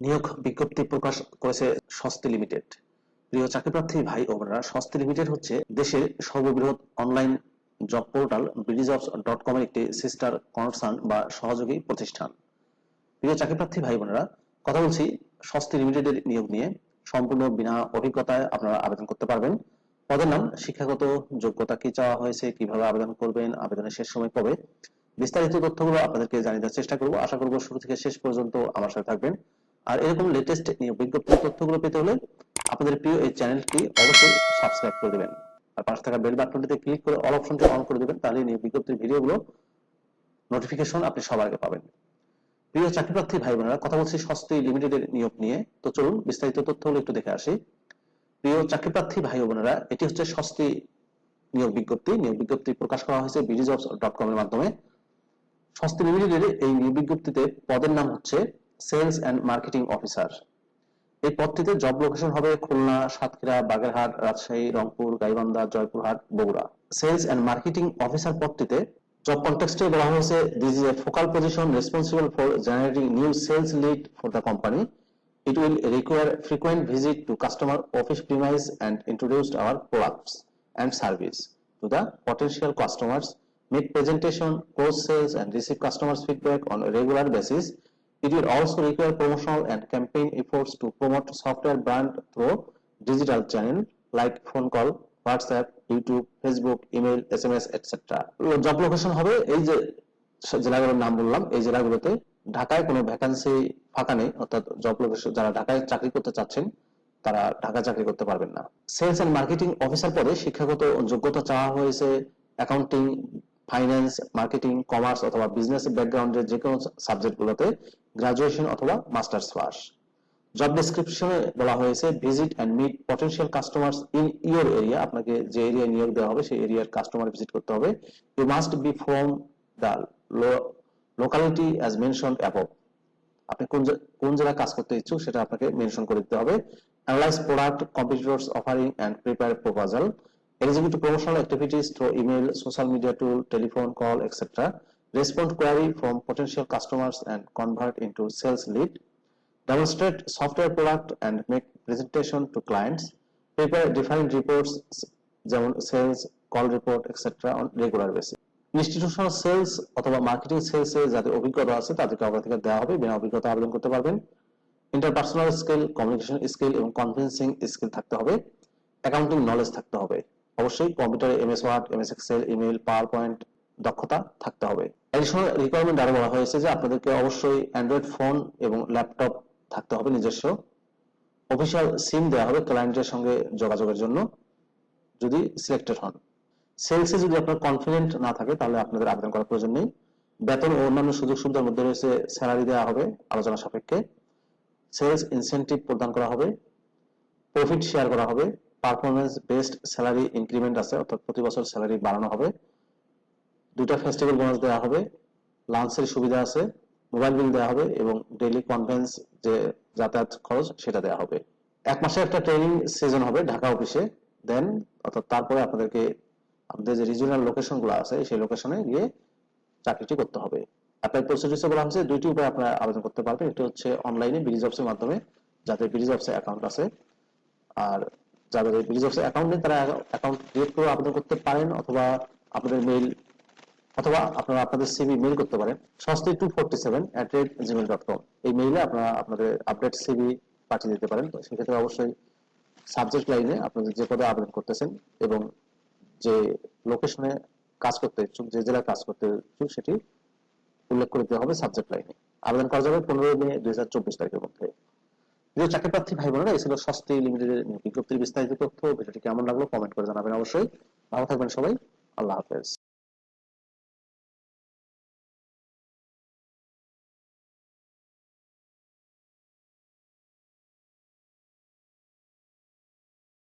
নিয়োগ বিজ্ঞপ্তি প্রকাশ করেছে স্বস্তি লিমিটেড। প্রিয় চাকরিপ্রার্থী ভাই ও বোনেরা, স্বস্তি লিমিটেড হচ্ছে দেশের সর্ববৃহৎ online job portal BDJobs dot কমের একটি সিস্টার কনসার্ন বা সহযোগী প্রতিষ্ঠান। প্রিয় চাকরিপ্রার্থী ভাই বোনেরা, কথা বলছি স্বস্তি লিমিটেডের নিয়োগ নিয়ে। সম্পূর্ণ বিনা অভিজ্ঞতায় আপনারা আবেদন করতে পারবেন। পদের নাম, শিক্ষাগত যোগ্যতা কি চাওয়া হয়েছে, কীভাবে আবেদন করবেন, আবেদনের শেষ সময় কবে? বিস্তারিত তথ্যগুলো আপনাদেরকে জানিয়ে দেওয়ার চেষ্টা করব। আশা করব শুরু থেকে শেষ পর্যন্ত আমার সাথে থাকবেন। আর এরকম লেটেস্ট নিয়োগ বিজ্ঞপ্তির তথ্যগুলো পেতে হলে আপনাদের প্রিয় এই চ্যানেলটি অবশ্যই সাবস্ক্রাইব করে দেবেন। আর পাশে থাকা বেল বাটনটিতে ক্লিক করে অল অপশনটি অন করে দেবেন তাহলে নিয়োগ বিজ্ঞপ্তির ভিডিওগুলো নোটিফিকেশন আপনি সবার আগে পাবেন। প্রিয় চাকরিপ্রার্থী ভাই বোনেরা কথা বলছি স্বস্তি লিমিটেডের নিয়োগ নিয়ে। তো চলুন বিস্তারিত তথ্যগুলো একটু দেখে আসি। প্রিয় চাকরিপ্রার্থী ভাই বোনেরা এটি হচ্ছে স্বস্তি নিয়োগ বিজ্ঞপ্তি। নিয়োগ বিজ্ঞপ্তি প্রকাশ করা হয়েছে বিডিজবস ডট কম এর মাধ্যমে। স্বস্তি লিমিটেডের এই নিয়োগ বিজ্ঞপ্তিতে পদের নাম হচ্ছে সেলস এন্ড মার্কেটিং অফিসার এই পদটিতে জব লোকেশন হবে Khulna Satkhira Bagerhat Rajshahi Rangpur Gaibandha Joypurhat Bogura sales and marketing officer পদটিতে job কনটেক্সটে বলা হয়েছে this is a focal position responsible for generating new sales lead for the company It will require frequent visit to customer office premise and introduce our products and service to the potential customers, make presentation, close sales and receive customers feedback on a regular basis. It will also require promotional and campaign efforts to promote software brand through digital channel like phone call, WhatsApp, YouTube, Facebook, email, SMS, etc. Job location হবে এই যে জেলাগুলোর নাম বললাম এই জেলাগুলোতে ঢাকায় কোনো vacancy ফাঁকা নেই অর্থাৎ জব লোকেশন যারা ঢাকায় চাকরি করতে চাচ্ছেন তারা ঢাকা চাকরি করতে পারবেন না সেলস এন্ড মার্কেটিং অফিসার পদে শিক্ষাগত যোগ্যতা চাওয়া হয়েছে অ্যাকাউন্টিং ফাইন্যান্স মার্কেটিং কমার্স অথবা বিজনেস ব্যাকগ্রাউন্ডের যে কোনো সাবজেক্টগুলোতে গ্রাজুয়েশন অথবা মাস্টার্স পাস জব ডেসক্রিপশনে বলা হয়েছে visit and meet potential customers in your area আপনাকে যে এরিয়ায় নিয়োগ দেওয়া হবে, সেই এরিয়ার কাস্টমার ভিজিট করতে হবে। You must be from the locality as mention above আপনি কোন কোন জায়গায় কাজ করতে ইচ্ছুক, সেটা আপনাকে মেনশন করে দিতে হবে। Analyse product competitors offering and prepare proposal eligibility promotional activities through email social media tool telephone call etcetera respond query from potential customers and convert into sales lead demonstrate software product and make presentation to clients paper defined reports যেমন sales call report etcetera on regular basis institutional sales অথবা marketing সেলসে যাদের অভিজ্ঞতা আছে, তাদেরকে আপনার থেকে দেওয়া হবে, বিনা অভিজ্ঞতা আবেদন করতে পারবেন। ইন্টারপার্সোনাল স্কিল কমিউনিকেশন স্কিল এবং কনফারেন্সিং স্কিল থাকতে হবে। অ্যাকাউন্টিং নলেজ থাকতে হবে। অবশ্যই কম্পিউটারে MS Word, MS Excel email PowerPoint দক্ষতা থাকতে হবে। এডিশনাল রিকোয়ারমেন্ট আরও বলা হয়েছে যে আপনাদেরকে অবশ্যই অ্যান্ড্রয়েড ফোন এবং ল্যাপটপ থাকতে হবে নিজস্ব। অফিসিয়াল সিম দেওয়া হবে ক্লায়েন্টের সঙ্গে যোগাযোগের জন্য যদি সিলেক্টেড হন। সেলসে যদি আপনার কনফিডেন্ট না থাকে, তাহলে আপনাদের আবেদন করার প্রয়োজন নেই। বেতন ও অন্যান্য সুযোগ সুবিধার মধ্যে রয়েছে স্যালারি দেওয়া হবে আলোচনা সাপেক্ষে। সেলস ইনসেন্টিভ প্রদান করা হবে। প্রফিট শেয়ার করা হবে। পারফরমেন্স বেসড স্যালারি ইনক্রিমেন্ট আছে, অর্থাৎ প্রতি বছর স্যালারি বাড়ানো হবে। দুইটা ফেস্টিভ্যাল বোনাস দেওয়া হবে লাঞ্চের সুবিধা আছে মোবাইল বিল দেওয়া হবে এবং ডেইলি কনভেন্স যে যাতায়াত খরচ সেটা দেওয়া হবে। এক মাসে একটা ট্রেনিং সিজন হবে ঢাকা অফিসে দেন অর্থাৎ তারপরে আপনাদেরকে আপনাদের যে রিজিওনাল লোকেশনগুলো আছে, সেই লোকেশনে গিয়ে চাকরিটি করতে হবে। অ্যাপ্লাই প্রসিডিউসে বলা হয়েছে, দুইটি উপায় আপনারা আবেদন করতে পারবেন। একটি হচ্ছে অনলাইনে বিডি জবসের মাধ্যমে যাদের বিডি জবসে অ্যাকাউন্ট আছে। আর যাদের বিডি জবসে অ্যাকাউন্ট নেই, তারা অ্যাকাউন্ট ক্রিয়েট করে আবেদন করতে পারেন অথবা আপনাদের মেইল অথবা আপনারা আপনাদের সিভি মেইল করতে পারেন। সস্তি two forty seven at rate Gmail dot com এই মেইলে আপনারা আপনাদের আপডেট সিভি পাঠিয়ে দিতে পারেন। তো সেক্ষেত্রে অবশ্যই সাবজেক্ট লাইনে আপনাদের যে পদে আবেদন করতেছেন এবং যে লোকেশনে কাজ করতে ইচ্ছুক, যে জেলায় কাজ করতে ইচ্ছুক, সেটি উল্লেখ করে দেওয়া হবে সাবজেক্ট লাইনে আবেদন করা যাবে পনেরোই মে দুই হাজার চব্বিশ তারিখের মধ্যে। প্রিয় চাকরি প্রার্থী ভাই বোনেরা এই ছিল স্বস্তি লিমিটেডের বিজ্ঞপ্তির বিস্তারিত তথ্য। ভিডিওটি কেমন লাগল কমেন্ট করে জানাবেন অবশ্যই। ভালো থাকবেন সবাই। আল্লাহ হাফেজ।